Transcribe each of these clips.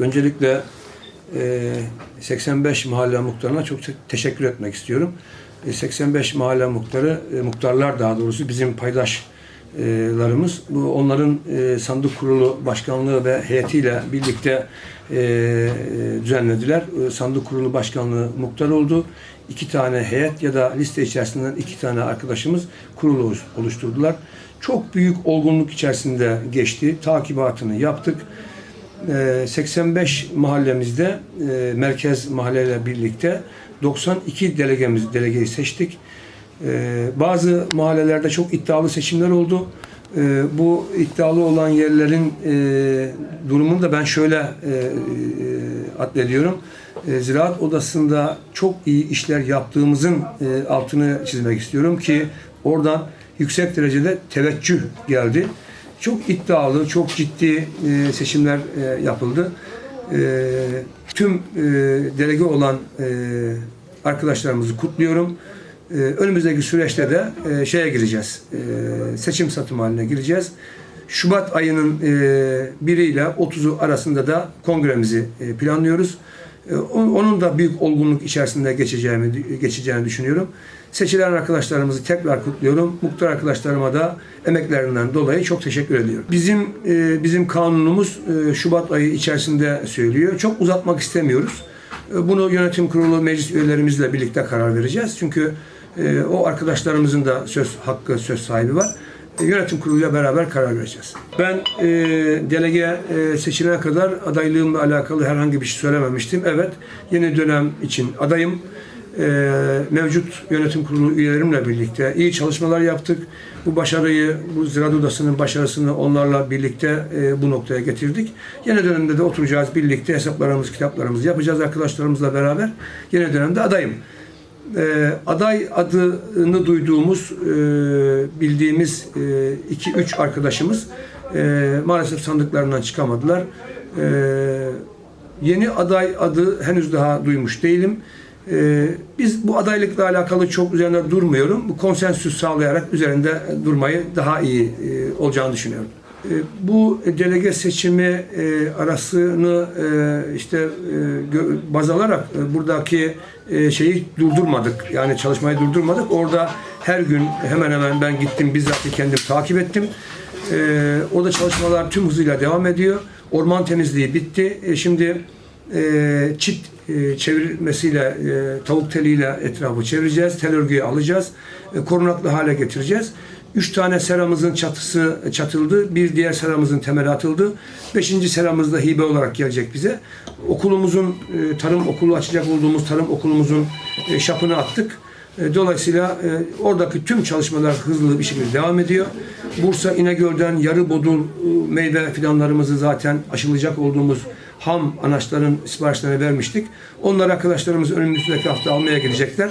Öncelikle e, 85 mahalle muhtarına çok te- teşekkür etmek istiyorum. E, 85 mahalle muhtarı, e, muhtarlar daha doğrusu bizim paydaşlarımız. Bu onların e, sandık kurulu başkanlığı ve heyetiyle birlikte e, düzenlediler. E, sandık kurulu başkanlığı muhtar oldu. İki tane heyet ya da liste içerisinden iki tane arkadaşımız kurulu oluş- oluşturdular. Çok büyük olgunluk içerisinde geçti. Takibatını yaptık. Ee, 85 mahallemizde e, merkez mahalleyle birlikte 92 delegemiz delegeyi seçtik. Ee, Bazı mahallelerde çok iddialı seçimler oldu. Ee, Bu iddialı olan yerlerin e, durumunu da ben şöyle e, addediyorum. E, Ziraat Odası'nda çok iyi işler yaptığımızın altını çizmek istiyorum ki oradan yüksek derecede teveccüh geldi. Çok iddialı, çok ciddi e, seçimler e, yapıldı. E, tüm e, delege olan arkadaşlarımızı kutluyorum. Önümüzdeki süreçte de şeye gireceğiz. Seçim satım haline gireceğiz. Şubat ayının e, 1 ile 30'u arasında da kongremizi planlıyoruz. E, on- Onun da büyük olgunluk içerisinde geçeceğimi geçeceğini düşünüyorum. Seçilen arkadaşlarımızı tekrar kutluyorum. Muhtar arkadaşlarıma da emeklerinden dolayı çok teşekkür ediyorum. Bizim e, bizim kanunumuz e, Şubat ayı içerisinde söylüyor. Çok uzatmak istemiyoruz. Bunu yönetim kurulu meclis üyelerimizle birlikte karar vereceğiz. Çünkü o arkadaşlarımızın da söz hakkı, söz sahibi var. E, Yönetim kuruluyla beraber karar vereceğiz. Ben e, delege e, seçilene kadar adaylığımla alakalı herhangi bir şey söylememiştim. Evet, yeni dönem için adayım. E, mevcut yönetim kurulu üyelerimle birlikte iyi çalışmalar yaptık. Bu başarıyı, bu Ziraat Odası'nın başarısını onlarla birlikte e, bu noktaya getirdik. Yeni dönemde de oturacağız birlikte hesaplarımız, kitaplarımızı yapacağız arkadaşlarımızla beraber. Yeni dönemde adayım e, aday adını duyduğumuz, e, bildiğimiz 2-3 arkadaşımız e, maalesef sandıklarından çıkamadılar. E, yeni aday adı henüz daha duymuş değilim. E, biz bu adaylıkla alakalı çok üzerinde durmuyorum. Bu konsensüs sağlayarak üzerinde durmayı daha iyi e, olacağını düşünüyorum. E, Bu delege seçimi e, arasını e, işte baz alarak buradaki şeyi durdurmadık. Yani çalışmayı durdurmadık. Orada her gün hemen hemen ben gittim bizzat kendim takip ettim. Orada çalışmalar tüm hızıyla devam ediyor. Orman temizliği bitti. Şimdi çit çevirmesiyle, tavuk teliyle etrafı çevireceğiz. Tel örgüyü alacağız. Korunaklı hale getireceğiz. Üç tane seramızın çatısı çatıldı. Bir diğer seramızın temeli atıldı. Beşinci seramız da hibe olarak gelecek bize. Okulumuzun, e, tarım okulu açacak olduğumuz tarım okulumuzun e, şapını attık. E, Dolayısıyla e, oradaki tüm çalışmalar hızlı bir şekilde devam ediyor. Bursa İnegöl'den yarı bodul e, meyve fidanlarımızı zaten aşılacak olduğumuz ham anaçların siparişlerini vermiştik. Onlar arkadaşlarımız önümüzdeki hafta almaya gidecekler.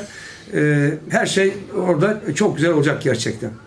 E, Her şey orada çok güzel olacak gerçekten.